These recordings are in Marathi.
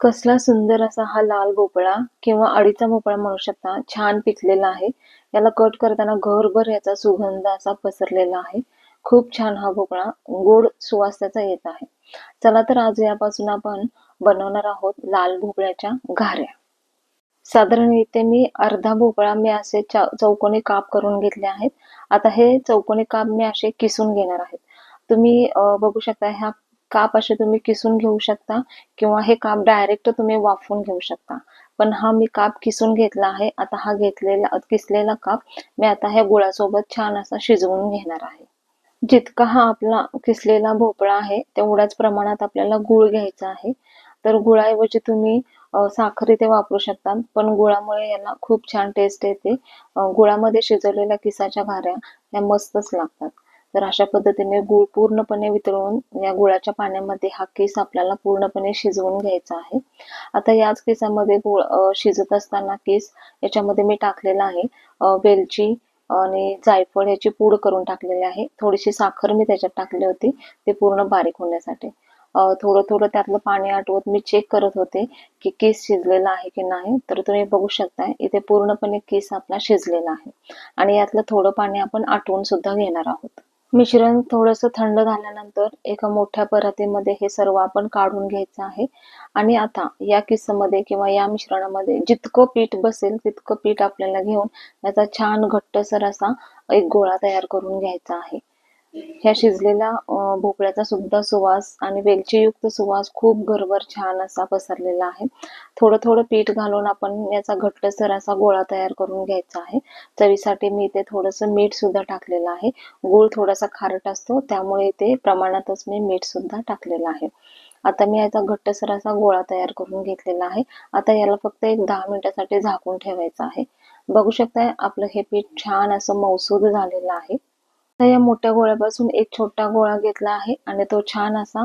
कसला सुंदर असा हा लाल भोपळा किंवा अळीचा भोपळा म्हणू शकता छान पिकलेला आहे. याला कट करताना घरभर याचा सुगंध असा पसरलेला आहे. खूप छान हा भोपळा गोड सुवास त्याचा येत आहे. चला तर आज यापासून आपण बनवणार आहोत लाल भोपळ्याच्या घाऱ्या. साधारण इथे मी अर्धा भोपळा मी असे चौकोनी काप करून घेतले आहेत. आता हे चौकोनी काप मी असे किसून घेणार आहेत तुम्ही बघू शकता ह्या काप असे तुम्ही किसून घेऊ शकता किंवा हे काप डायरेक्ट तुम्ही वाफवून घेऊ शकता. पण हा मी काप किसून घेतला आहे. आता हा घेतलेला किसलेला काप मी आता ह्या गुळासोबत छान असा शिजवून घेणार आहे. जितका हा आपला किसलेला भोपळा आहे तेवढ्याच प्रमाणात आपल्याला गुळ घ्यायचा आहे. तर गुळाऐवजी तुम्ही साखर इथे वापरू शकता पण गुळामुळे याला खूप छान टेस्ट येते. गुळामध्ये शिजवलेल्या किसाच्या घाऱ्या ह्या मस्तच लागतात. तर अशा पद्धतीने गुळ पूर्णपणे वितळून या गुळाच्या पाण्यामध्ये हा केस आपल्याला पूर्णपणे शिजवून घ्यायचा आहे. आता याच केसामध्ये गुळ शिजत असताना केस याच्यामध्ये मी टाकलेला आहे. वेलची आणि जायफळ याची पूड करून टाकलेली आहे. थोडीशी साखर मी त्याच्यात टाकली होती. ते पूर्ण बारीक होण्यासाठी. थोडं थोडं त्यातलं पाणी आटवत मी चेक करत होते की केस शिजलेला आहे की नाही. तर तुम्ही बघू शकता इथे पूर्णपणे केस आपला शिजलेला आहे. आणि यातलं थोडं पाणी आपण आटवून सुद्धा घेणार आहोत. मिश्रण थोडस थंड झाल्यानंतर एका मोठ्या परातीमध्ये हे सर्व आपण काढून घ्यायचं आहे. आणि आता या किस्सामध्ये किंवा या मिश्रणामध्ये जितकं पीठ बसेल तितकं पीठ आपल्याला घेऊन याचा छान घट्टसर असा एक गोळा तयार करून घ्यायचा आहे. ह्या शिजलेल्या भोपळ्याचा सुद्धा सुवास आणि वेलचीयुक्त सुवास खूप घरभर छान असा पसरलेला आहे. थोडं थोडं पीठ घालून आपण याचा घट्टसर असा गोळा तयार करून घ्यायचा आहे. चवीसाठी मी इथे थोडंसं मीठ सुद्धा टाकलेलं आहे. गूळ थोडासा खारट असतो त्यामुळे इथे प्रमाणातच मी मीठ सुद्धा टाकलेलं आहे. आता मी याचा घट्टसर असा गोळा तयार करून घेतलेला आहे. आता याला फक्त एक दहा मिनिटासाठी झाकून ठेवायचं आहे. बघू शकता आपलं हे पीठ छान असं मौसूद झालेलं आहे. या मोठ्या गोळ्यापासून एक छोटा गोळा घेतला आहे आणि तो छान असा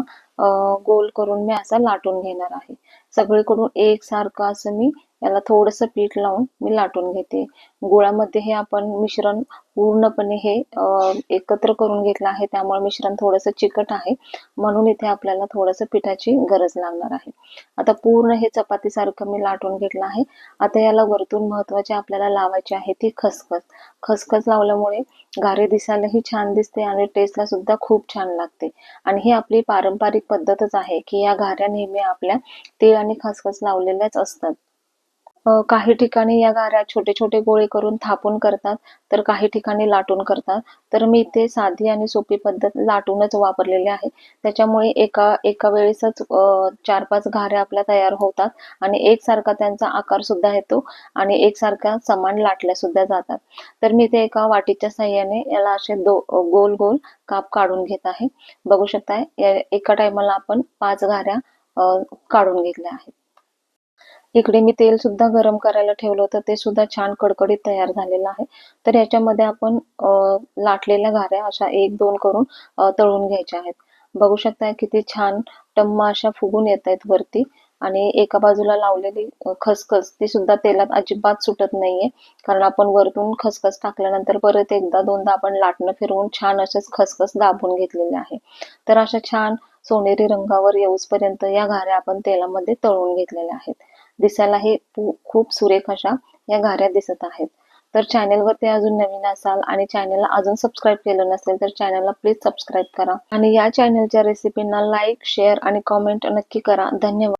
गोल करून मी असा लाटून घेणार आहे. सगळीकडून एक सारखं असं मी याला थोडस पीठ लावून मी लाटून घेते. गुळामध्ये हे आपण मिश्रण पूर्णपणे हे एकत्र करून घेतलं आहे. त्यामुळे मिश्रण थोडंसं चिकट आहे. म्हणून इथे आपल्याला थोडंसं पिठाची गरज लागणार आहे. आता पूर्ण हे चपाती सारखं मी लाटून घेतलं आहे. आता याला वरतून महत्त्वाचे आपल्याला लावायचे आहे ती खसखस. खसखस लावल्यामुळे गारे दिसायलाही छान दिसते आणि टेस्टला सुद्धा खूप छान लागते. आणि ही आपली पारंपरिक पद्धतच आहे की या घाऱ्या नेहमी आपल्या तीळ आणि खसखस लावलेल्याच असतात. काही ठिकाणी या गाऱ्या छोटे छोटे गोळे करून थापून करतात तर काही ठिकाणी लाटून करतात. तर मी इथे साधी आणि सोपी पद्धत लाटूनच वापरलेली आहे. त्याच्यामुळे एका एका वेळेसच चार पाच घाऱ्या आपल्या तयार होतात आणि एकसारखा त्यांचा आकार सुद्धा येतो आणि एकसारख्या समान लाटल्या सुद्धा जातात. तर मी इथे एका वाटीच्या साह्याने याला असे दो गोल गोल काप काढून घेत आहे. बघू शकताय एका टायमाला आपण पाच घाऱ्या काढून घेतल्या आहेत. इकडे मी तेल सुद्धा गरम करायला ठेवलं होतं. ते सुद्धा छान कडकडीत तयार झालेलं आहे. तर याच्यामध्ये आपण लाटलेल्या घाऱ्या अशा एक दोन करून तळून घ्यायच्या आहेत. बघू शकता किती छान टम्मा अशा फुगून येत आहेत वरती. आणि एका बाजूला लावलेली खसखस ती सुद्धा तेलात अजिबात सुटत नाहीये. कारण आपण वरतून खसखस टाकल्यानंतर परत एकदा दोनदा आपण लाटणं फिरवून छान असेच खसखस दाबून घेतलेले आहे. तर अशा छान सोनेरी रंगावर येऊसपर्यंत या घाऱ्या आपण तेलामध्ये तळून घेतलेल्या आहेत. दिसायलाही खूप सुरेख अशा या घाऱ्या दिसत आहेत. तर चॅनेलवरती अजून नवीन असाल आणि चॅनेलला अजून सबस्क्राईब केलं नसेल तर चॅनेलला प्लीज सबस्क्राईब करा. आणि या चॅनलच्या रेसिपींना लाईक शेअर आणि कॉमेंट नक्की करा. धन्यवाद.